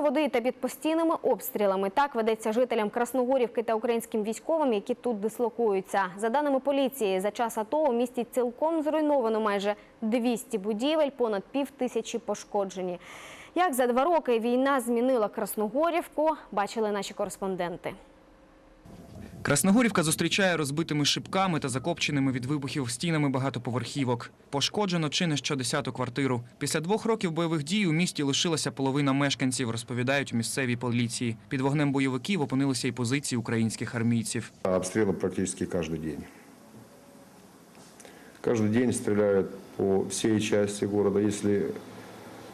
Води та під постійними обстрілами так ведеться жителям Красногорівки та українським військовим, які тут дислокуються. За даними поліції, за час АТО у місті цілком зруйновано майже 200 будівель, понад пів тисячі пошкоджені. Як за два роки війна змінила Красногорівку, бачили наші кореспонденти. Красногорівка зустрічає розбитими шибками та закопченими від вибухів стінами багатоповерхівок. Пошкоджено чи не щодесяту квартиру. Після двох років бойових дій у місті лишилася половина мешканців, розповідають у місцевій поліції. Під вогнем бойовиків опинилися й позиції українських армійців. Обстрелы практически каждый день. Каждый день стреляют по всей части города. Если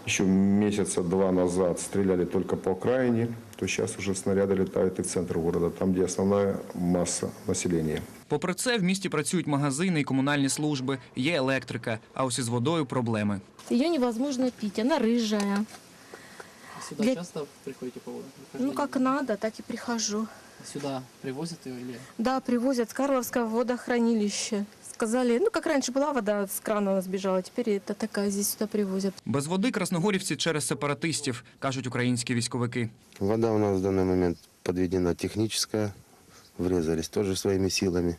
еще месяца два назад стреляли только по окраине, то сейчас уже снаряды летают и в центр города, там, где основная масса населения. Попри це, в місті працюють магазини і комунальні служби, є електрика, а ось із водою проблеми. Її невозможно пити, вона рыжая. Сюда Для- часто приходите по воду? Ну, как надо, так и прихожу. Сюда привозят ее или... Да, привозят с Карловского водохранилища. Сказали, ну, как раньше была вода с крана у нас бежала, теперь это такая здесь сюда привозят. Без води красногорівці через сепаратистів, кажуть українські військовики. Вода у нас в данный момент подведена техническая. Врезались тоже своими силами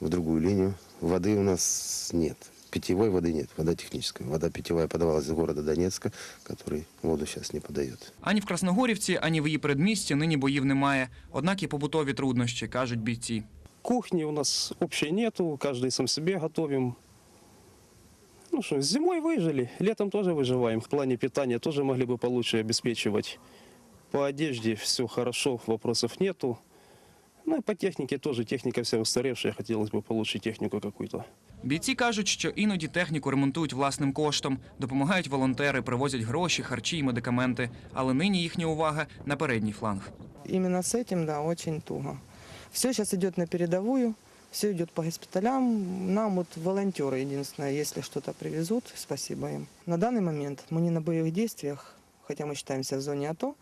в другую линию. Воды у нас нет. Питьевой воды нет, вода техническая. Вода питьевая подавалась из города Донецка, который воду сейчас не подает. Ані в Красногорівці, ані в її передмісті нині боїв немає. Однак і побутові труднощі, кажуть бійці. Кухни у нас общей нету, каждый сам себе готовим. Ну что, зимой выжили, летом тоже выживаем. В плане питания тоже могли бы получше обеспечивать. По одежде все хорошо, вопросов нету. Ну и по технике тоже, техника вся устаревшая, хотелось бы получше технику какую-то. Бійці кажуть, що іноді техніку ремонтують власним коштом, допомагають волонтери, привозять гроші, харчі й медикаменти. Але нині їхня увага на передній фланг. Именно с этим, да, очень туго. Все сейчас идет на передовую, все идет по госпиталям. Нам вот волонтеры, единственное, если что-то привезут, спасибо им. На данный момент мы не на боевых действиях, хотя мы считаемся в зоне АТО.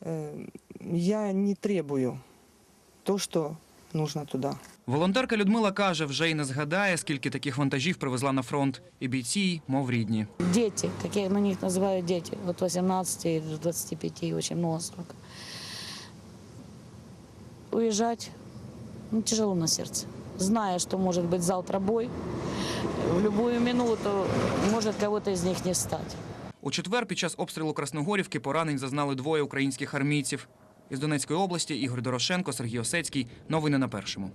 Э, Я не требую то, что нужно туда. Волонтерка Людмила каже, вже й не згадає, скільки таких вантажів привезла на фронт. І бійці, мов рідні. Дети, как я на них называю дети, от 18 до 25, очень много столько. Уезжать ну, тяжело на сердце. Зная, что может быть завтра бой, в любую минуту может кого-то из них не стать. У четвер під час обстрілу Красногорівки поранень зазнали двоє українських армійців. Із Донецької області Ігор Дорошенко, Сергій Осецький. Новини на першому.